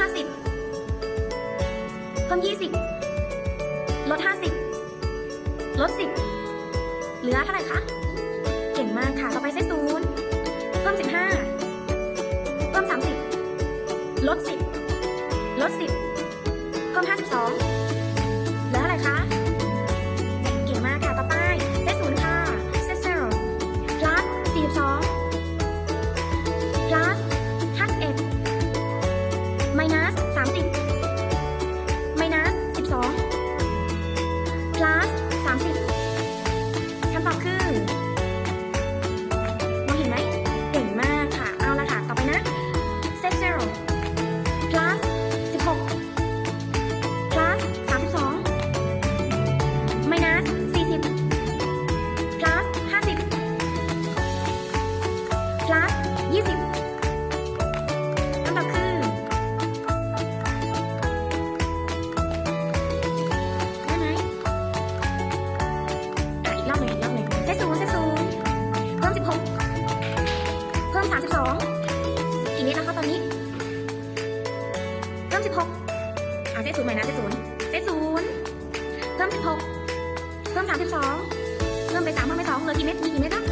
ห้าสิบเพิ่มยี่สิบลดห้าสิบลดสิบเหลือเท่าไหร่คะ เก่งมากค่ะ ต่อไปเซตศูนย์เพิ่มสิบห้าเพิ่มสามสิบลดสิบลดสิบเพิ่มห้าสิบสอง minus 30 minus 12 plus 30คำตอบคือมองเห็นไหมเก่งมากค่ะ เอาละค่ะ ต่อไปนะ set zero plus 16 plus 32 minus 40 plus 50 plus 20 รอบหนึ่งอีกรอบหนึ่งเซตศูนย์เซตศูนย์เพิ่มสิบหกเพิ่มสามสิบสองกี่เมตรแล้วคะตอนนี้ เพิ่มสิบหกอ่าเซตศูนย์ใหม่นะเซตศูนย์เซตศูนย์เพิ่มสิบหกเพิ่มสามสิบสองเพิ่มไปสามเพิ่มไปสองเหลือกี่เมตรมีกี่เมตรนะ